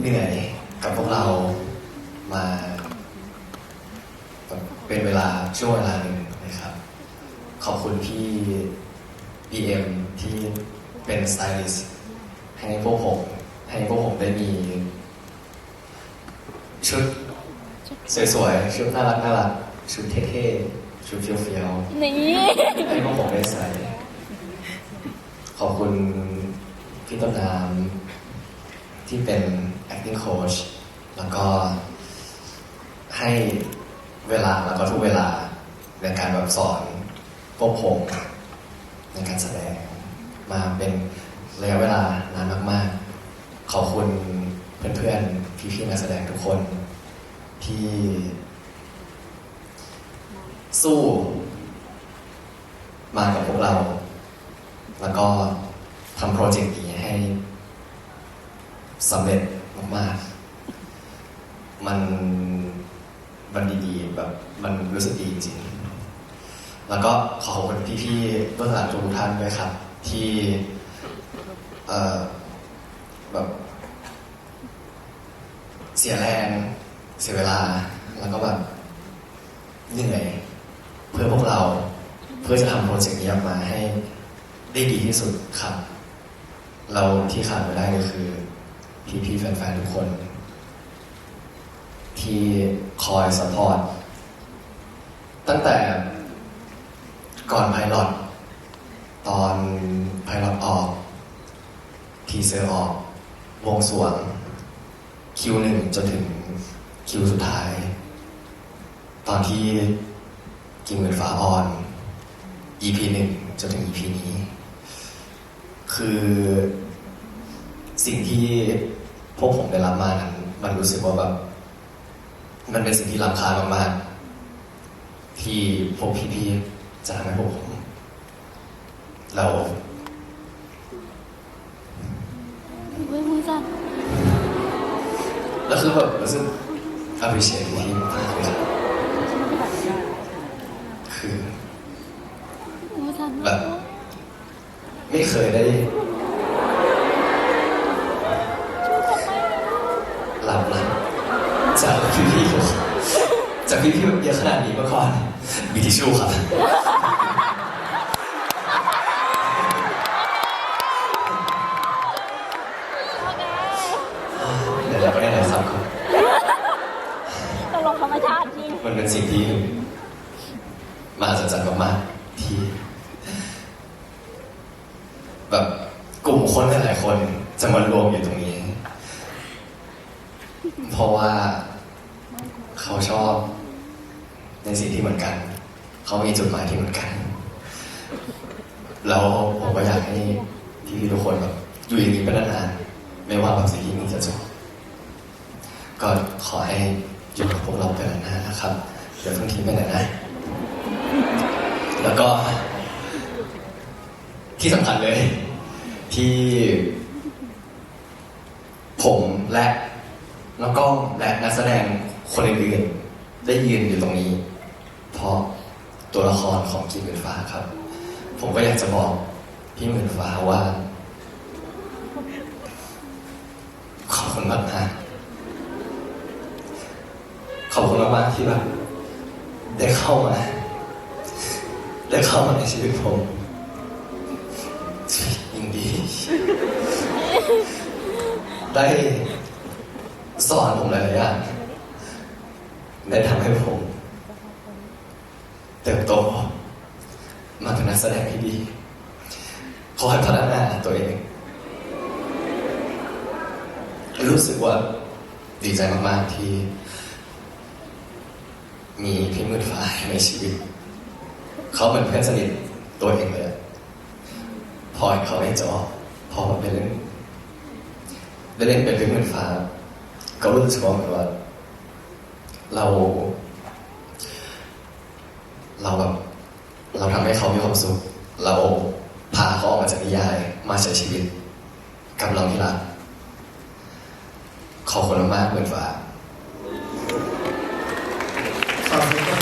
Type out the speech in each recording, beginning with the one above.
เหนื่อยกับพวกเรามาเป็นเวลาช่วงเวลาหนึ่งนะครับ ขอบคุณพี่ BM ที่เป็นสไตลิสต์ให้พวกผมให้พวกผมได้มีชุดสวยๆ ชุดน่ารักน่ารักชุดเท่ๆ ชุดเฟี้ยวๆ นี่ให้พวกผมได้ใส่ ขอบคุณพี่ต้นน้ำที่เป็น acting coach แล้วก็ให้เวลาแล้วก็ทุกเวลาในการแบบสอนพวกผมในการแสดงมาเป็นระยะเวลานานมาก ๆ ขอบคุณเพื่อนๆ พี่ๆนักแสดงทุกคนที่ สู้ มากับพวกเรา แล้วก็ทำโปรเจกต์นี้ให้สำเร็จมากๆ มันมันดีๆแบบมันรู้สึกดีจริงๆ แล้วก็ขอขอบคุณพี่ๆเบื้องหลังทุกท่านด้วยครับ ที่เอ่อแบบเสียแรงเสียเวลา แล้วก็แบบเหนื่อยเพื่อพวกเราเพื่อจะทำโปรเจกต์นี้ออกมาให้ ได้ดีที่สุดครับ เราที่ขาดไม่ได้ก็คือ พี่ๆแฟนๆทุกคน ที่คอยสปอร์ตตั้งแต่ก่อนไพลอตตอนไพลอตออก ทีเซอร์ออก วงสรวง คิวหนึ่งจนถึงคิวสุดท้าย ตอนที่กินเหมือนฟ้าออน EP หนึ่งจนถึง EP นี้ คือสิ่งที่พวกผมได้รับมานั้นมันรู้สึกว่าแบบมันเป็นสิ่งที่ล้ำค่ามากๆที่พวกพี่ๆจะทำให้พวกผมเราเว้ยมือสั่นแล้วคือแบบรู้สึก appreciate ที่มากเลยครับคือมือสั่นแบบ ไม่เคยได้ หลับนะจากพี่ๆจากพี่ๆแบบเยอะขนาดนี้มาก่อนมีทิชชู่ครับ แบบกลุ่มคนหลายๆคนจะมารวมอยู่ตรงนี้ เพราะว่าเขาชอบในสิ่งที่เหมือนกัน เขามีจุดหมายที่เหมือนกัน แล้วผมก็อยากให้พี่ๆทุกคนแบบอยู่อย่างนี้ไปนานๆไม่ว่าแบบสิ่งที่นี้จะจบก็ขอให้อยู่กับพวกเราไปนานๆนะครับ เดี๋ยวเพิ่งทิ้งไปไหนนะ แล้วก็ ที่สำคัญเลย ที่ ผมและน้องกล้องและนักแสดงคนอื่นๆได้ยืนอยู่ตรงนี้ เพราะตัวละครของกิมหมื่นฟ้าครับ ผมก็อยากจะบอกพี่หมื่นฟ้าว่า ขอบคุณมากนะขอบคุณมากๆที่แบบได้เข้ามา ได้เข้ามาในชีวิตผม ได้สอนผมหลายอย่างได้ทำให้ผมเติบโต มาเป็นนักแสดงที่ดี ขอให้พัฒนาตัวเอง รู้สึกว่าดีใจมากๆที่ มีพี่มืดฟ้าในชีวิต เขาเป็นเพื่อนสนิทตัวเองเลย พอเขาได้จอพอมาเป็นเล่น ได้เล่นเป็นพี่มืดฟ้า ก็รู้สึกว่าเหมือนว่า เรา เราแบบเราทำให้เขามีความสุข เราพาเขาออกมาจากนิยาย มาใช้ชีวิต กับเราที่รักขอบคุณมากๆเหมือนฟ้าขอบคุณครับ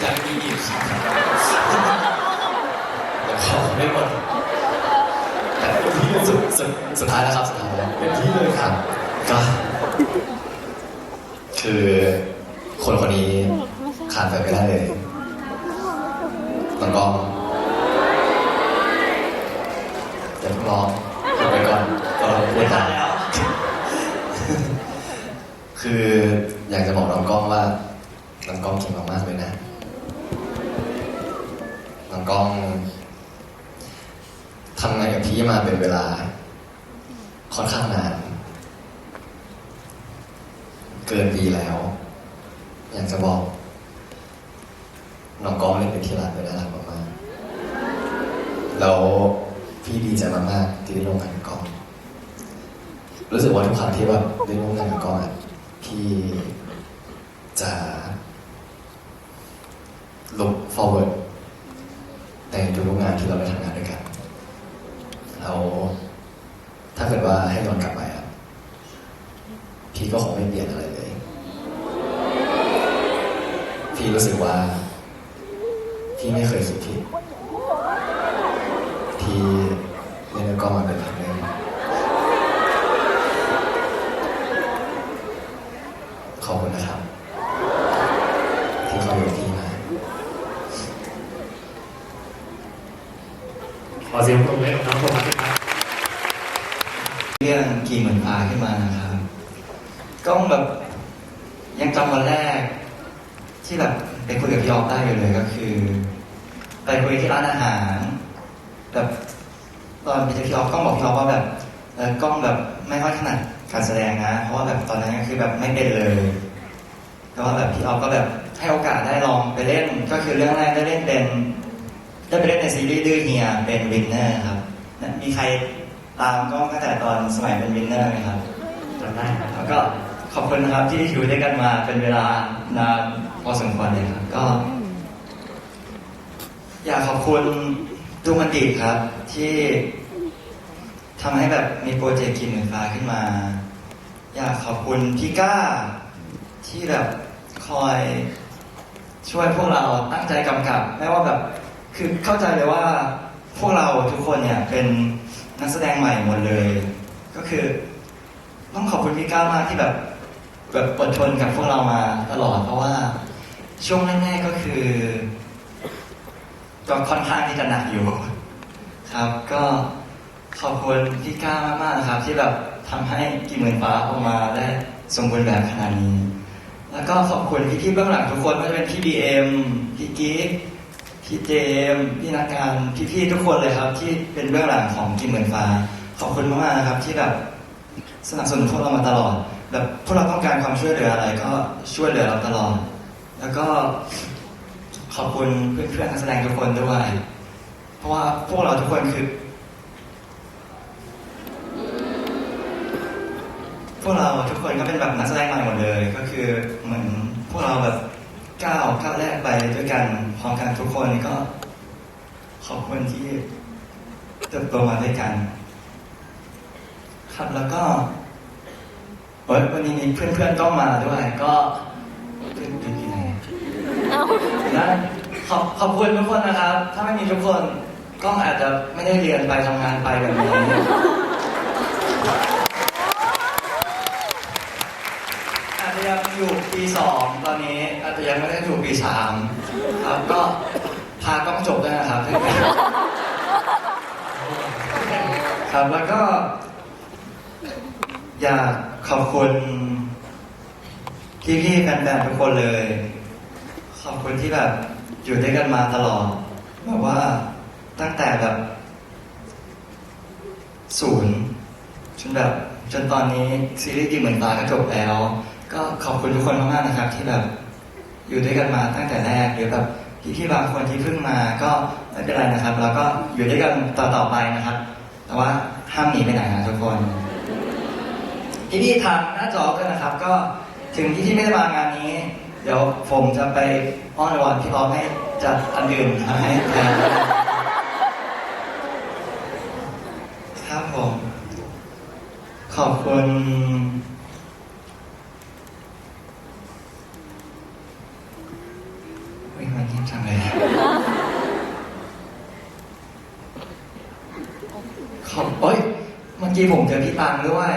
อยากมีอีกครับแล้วก็ไม่หมดแต่ สุดสุดสุดท้ายแล้วครับสุดท้ายแล้วเป็นที่เลยครับ ก็ คือคนคนนี้ขาดไปไม่ได้เลยน้องก้องเดี๋ยวร้องพูดไปก่อนก็ร้องพูดตามคืออยากจะบอกน้องกล้องว่าน้องกล้องเก่งมากๆเลยนะน้องกล้อง ที่มาเป็นเวลา ค่อนข้างนาน เกินปีแล้ว อยากจะบอกน้องกองเล่นเป็นที่รักเป็นน่ารักมากๆแล้วพี่ดีใจมากๆที่ได้ร่วมงานกับกอง รู้สึกว่าทุกครั้งที่แบบได้ร่วมงานกับกองอะพี่จะ look forward ในทุกงานที่เราได้ทำงานด้วยกันแล้วถ้าเกิดว่าให้ย้อนกลับไปอะ พี่ก็คงไม่เปลี่ยนอะไรเลย พี่ รู้สึกว่าพี่ไม่เคยคิดผิดที่เล่นแล้วก็มาเป็นครั้งแรกขอบคุณนะครับที่เขาอยู่ที่มาขอเสียงปรบมือให้กับน้องโทมัสด้วยครับเรื่องกี่หมื่นฟ้าขึ้นมานะครับกล้องแบบยังจำวันแรก ที่แบบ ไปคุยกับพี่ออฟได้อยู่เลยก็คือ ไปคุยที่ร้านอาหารแบบตอนไปเจอพี่ออฟกล้องบอกพี่ออฟว่าแบบเออกล้องแบบไม่ค่อยถนัดการแสดงนะ เพราะว่าแบบตอนนั้นก็คือแบบไม่เป็นเลยแต่ว่าแบบพี่ออฟก็แบบให้โอกาสได้ลองไปเล่น ก็คือเรื่องแรกได้เล่นเป็นได้ไปเล่นในซีรีส์ดื้อเฮียเป็นวินเนอร์ครับนะมีใครตามกล้องตั้งแต่ตอนสมัยเป็นวินเนอร์ไหมครับจำได้ครับแล้วก็ขอบคุณนะครับที่อยู่ด้วยกันมาเป็นเวลานาน พอสมควรเลยครับ ก็ อยากขอบคุณดูมันดีครับ ที่ทำให้แบบมีโปรเจกต์กินเหมือนฟ้าขึ้นมา อยากขอบคุณพี่ก้า ที่แบบคอยช่วยพวกเราตั้งใจกำกับ ไม่ว่าแบบ คือเข้าใจเลยว่าพวกเราทุกคนเนี่ยเป็นนักแสดงใหม่หมดเลย ก็คือ ต้องขอบคุณพี่ก้ามากที่แบบ แบบอดทนกับพวกเรามาตลอดเพราะว่า ช่วงแรกๆก็คือ ก็ค่อนข้างที่จะหนักอยู่ ครับ ก็ขอบคุณพี่ก้ามากๆนะครับ ที่แบบทำให้กี่หมื่นฟ้าออกมาได้สมบูรณ์แบบขนาดนี้ แล้วก็ขอบคุณพี่ๆเบื้องหลังทุกคนไม่ว่าจะเป็นพี่บีเอ็มพี่กิ๊กพี่เจมส์พี่นักการพี่ๆทุกคนเลยครับ ที่เป็นเบื้องหลังของกี่หมื่นฟ้า ขอบคุณมากๆนะครับ ที่แบบสนับสนุนพวกเรามาตลอด แบบพวกเราต้องการความช่วยเหลืออะไรก็ช่วยเหลือเราตลอด แล้วก็ขอบคุณเพื่อนๆนักแสดงทุกคนด้วย เพราะว่าพวกเราทุกคนคือ พวกเราทุกคนก็เป็นแบบนักแสดงใหม่หมดเลย ก็คือเหมือนพวกเราแบบก้าวก้าวแรกไปด้วยกันพร้อมกันทุกคนก็ ขอบคุณที่เติบโตมาด้วยกัน ครับแล้วก็วันนี้มีเพื่อนๆก็มาด้วยก็เพื่อนๆที่ไหน เอา นะขอบขอบคุณทุกคนนะครับ ถ้าไม่มีทุกคนก็อาจจะไม่ได้เรียนไปทำงานไปแบบนี้ อาจจะยังอยู่ปีสองตอนนี้ อาจจะยังไม่ได้อยู่ปีสามครับก็พากล้องจบด้วยนะครับ ครับแล้วก็ อยากขอบคุณพี่ๆแฟนๆทุกคนเลย ขอบคุณที่แบบอยู่ด้วยกันมาตลอดแบบว่าตั้งแต่แบบศูนย์จนแบบ จนตอนนี้ซีรีส์ดีเหมือนตาก็จบแล้ว ก็ขอบคุณทุกคนมากๆนะครับ ที่แบบ อยู่ด้วยกันมาตั้งแต่แรกหรือแบบพี่ๆบางคนที่เพิ่งมาก็ไม่เป็นไรนะครับแล้วก็อยู่ด้วยกันต่อๆไปนะครับ แต่ว่าห้ามหนีไปไหนนะทุกคนพี่พี่ๆทางหน้าจอกันนะครับ ก็ถึงที่ที่ไม่ได้มางานนี้ เดี๋ยวผมจะไปอ้อนวอนพี่ออฟให้จัดอันอื่นมาให้แทนครับผม ขอบคุณ ไม่มันเงียบจังเลย ขอบเอ้ยเมื่อกี้ผมเจอพี่ตังด้วย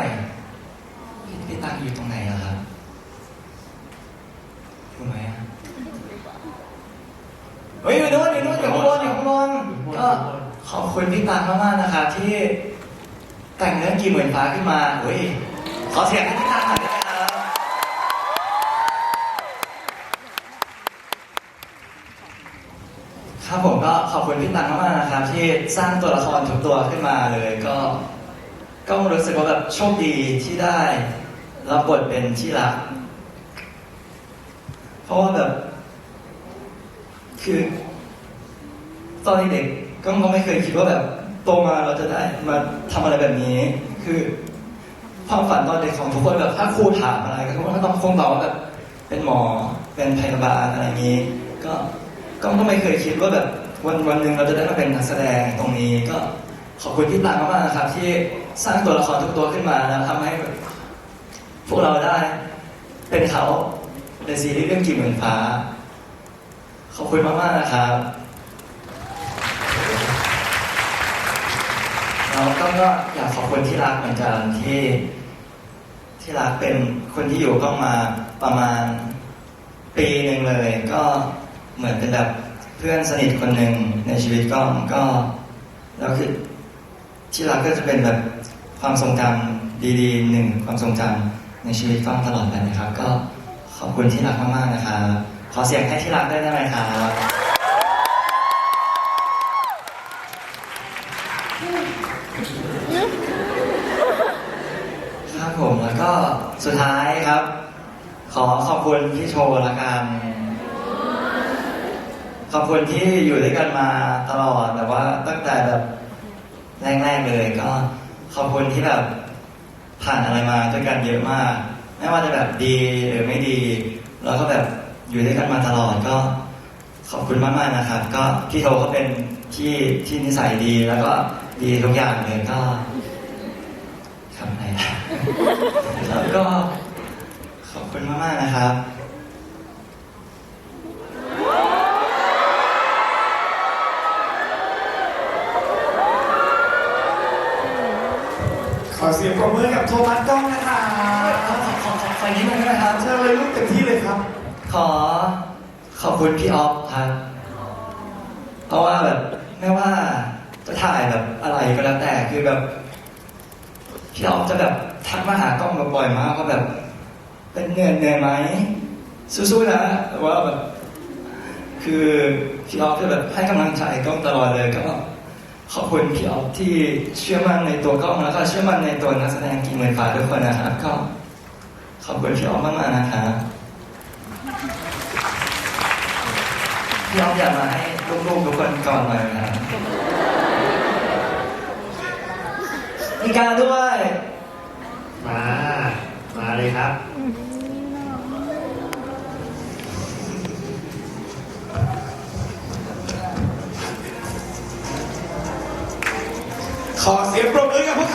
พี่พี่ตังอยู่ตรงไหนอะครับอยู่ไหมอะเฮ้ยอยู่นู้นอยู่นู้นอยู่ข้างบนอยู่ข้างบนก็ ขอบคุณพี่ตังมากๆนะครับที่แต่งเรื่องกี่หมื่นฟ้าขึ้นมาเฮ้ยขอเสียงให้พี่ตังหน่อยได้ไหมครับครับผมก็ขอบคุณพี่ตังมากๆนะครับ ที่สร้างตัวละครทุกตัวขึ้นมาเลยก็ ก็รู้สึกว่าแบบโชคดีที่ได้รับบทเป็นที่รัก เพราะว่าแบบ คือ ตอนเด็ก ก็ก็ไม่เคยคิดว่าแบบโตมาเราจะได้มาทำอะไรแบบนี้ คือความฝันตอนเด็กของทุกคนแบบถ้าครูถามอะไรก็ก็ต้องคงตอบแบบเป็นหมอเป็นพยาบาลอะไรอย่างนี้ ก็ก็ก็ไม่เคยคิดว่าแบบวันวันหนึ่งเราจะได้มาเป็นนักแสดงตรงนี้ก็ขอบคุณพี่ตังมากๆนะครับ ที่สร้างตัวละครทุกตัวขึ้นมาแล้วทำให้พวกเราได้เป็นเขาในซีรีส์เรื่องกี่หมื่นฟ้า ขอบคุณมากๆนะครับ แล้วก็ก็อยากขอบคุณที่รักเหมือนกันที่ ที่รักเป็นคนที่อยู่กล้องมาประมาณปีหนึ่งเลย ก็เหมือนเป็นแบบเพื่อนสนิทคนหนึ่งในชีวิตกล้องก็แล้วคือที่รักก็จะเป็นแบบความทรงจำดีๆหนึ่งความทรงจำในชีวิตก้องตลอดไปนะครับ ก็ขอบคุณที่รักมากๆนะครับขอเสียงให้ที่รักได้ไหมครับ ก็สุดท้ายครับ ขอขอบคุณพี่โชว์ละกันขอบคุณที่อยู่ด้วยกันมาตลอดแบบว่าตั้งแต่แบบแรกๆเลยก็ขอบคุณที่แบบผ่านอะไรมาด้วยกันเยอะมาก ไม่ว่าจะแบบดีหรือไม่ดี แล้วก็แบบอยู่ด้วยกันมาตลอดก็ขอบคุณมากๆนะครับ ก็พี่โทเขาเป็นที่ที่นิสัยดีแล้วก็ดีทุกอย่างเลยก็ทำอะไรนะ แล้วก็ขอบคุณมาก ๆ นะครับ ขอเสียงปรบมือกับโทมัสกล้องนะคะขอขอขอขอขอนิดนึงนะครับ เชิญเลยลูกเต็มที่เลยครับ ขอขอบคุณพี่ออฟครับ เพราะว่าแบบไม่ว่าจะถ่ายแบบอะไรก็แล้วแต่คือแบบ พี่ออฟจะแบบทักมาหากล้องแบบบ่อยมากว่าแบบ เป็นเหนื่อยเหนื่อยไหมสู้ๆนะแต่ว่าแบบคือพี่ออฟจะแบบให้กำลังใจกล้องตลอดเลยก็ขอบคุณพี่ออฟที่เชื่อมั่นในตัวกล้องแล้วก็เชื่อมั่นในตัวนักแสดงกี่หมื่นฟ้าทุกคนนะครับ ก็ขอบคุณพี่ออฟมากๆนะครับพี่ออฟอยากมาให้ลูกๆทุกคนก่อนเลยนะครับ มีการด้วย มา มาเลยครับ ขอเสียงปรบมือกับพวกเขาด้วย